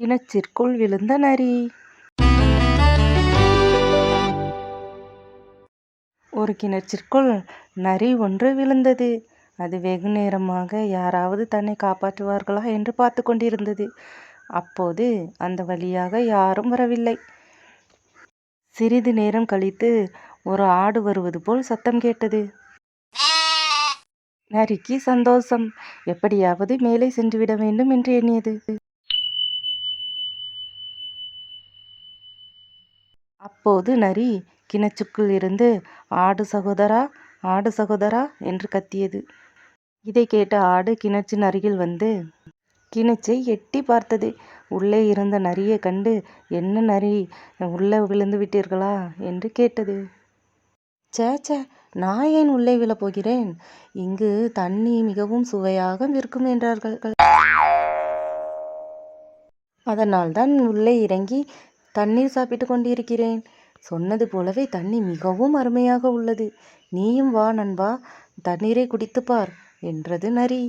கிணற்றிற்குள் விழுந்த நரி. ஒரு கிணற்றிற்குள் நரி ஒன்று விழுந்தது. அது வெகு நேரமாக யாராவது தன்னை காப்பாற்றுவார்களா என்று பார்த்து கொண்டிருந்தது. அப்போது அந்த வழியாக யாரும் வரவில்லை. சிறிது நேரம் கழித்து ஒரு ஆடு வருவது போல் சத்தம் கேட்டது. நரிக்கு சந்தோஷம். எப்படியாவது மேலே சென்றுவிட வேண்டும் என்று எண்ணியது. அப்போது நரி கிணச்சுக்குள் இருந்து ஆடு சகோதரா ஆடு சகோதரா என்று கத்தியது. இதை கேட்ட ஆடு கிணற்றின் அருகில் வந்து கிணச்சை எட்டி பார்த்தது. உள்ளே இருந்த நரியை கண்டு என்ன நரி உள்ளே விழுந்து விட்டீர்களா என்று கேட்டது. சேச்சே சே நான் ஏன் உள்ளே விழப் போகிறேன்? இங்கு தண்ணி மிகவும் சுவையாக இருக்கும் என்றார்கள். அதனால் தான் உள்ளே இறங்கி தண்ணீர் சாப்பிட்டு கொண்டிருக்கிறேன். சொன்னது போலவே தண்ணி மிகவும் அருமையாக உள்ளது. நீயும் வா நண்பா தண்ணீரை குடித்துப்பார் என்றது நரி.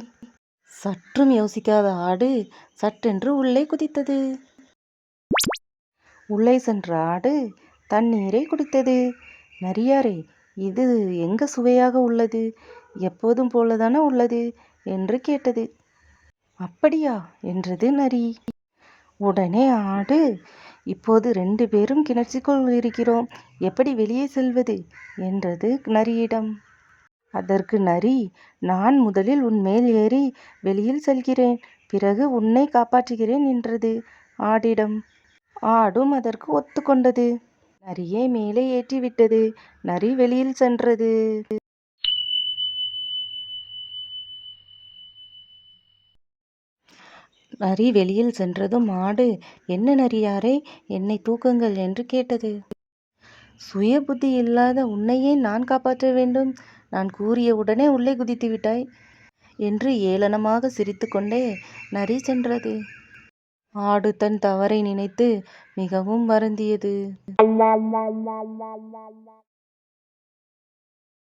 சற்றும் யோசிக்காத ஆடு சட்டென்று உள்ளே குதித்தது. உள்ளே சென்ற ஆடு தண்ணீரை குடித்தது. நரியாரே இது எங்க சுவையாக உள்ளது? எப்போதும் போலதானே உள்ளது? என்று கேட்டது. அப்படியா? என்றது நரி. உடனே ஆடு இப்போது ரெண்டு பேரும் கிணற்றிக்குள் இருக்கிறோம். எப்படி வெளியே செல்வது? என்றது நரியிடம். அதற்கு நரி நான் முதலில் உன் மேல் ஏறி வெளியில் செல்கிறேன். பிறகு உன்னை காப்பாற்றுகிறேன் என்றது ஆடிடம். ஆடும் அதற்கு ஒத்துக்கொண்டது. நரியை மேலே ஏற்றிவிட்டது. நரி வெளியில் சென்றது. நரி வெளியில் சென்றதும் ஆடு என்ன நரியாரே என்னை தூக்குங்கள் என்று கேட்டது. சுய புத்தி இல்லாத உன்னையே நான் காப்பாற்ற வேண்டும். நான் கூறிய உடனே உள்ளே குதித்து விட்டாய் என்று ஏளனமாக சிரித்துக்கொண்டே நரி சென்றது. ஆடு தன் தவறை நினைத்து மிகவும் வருந்தியது.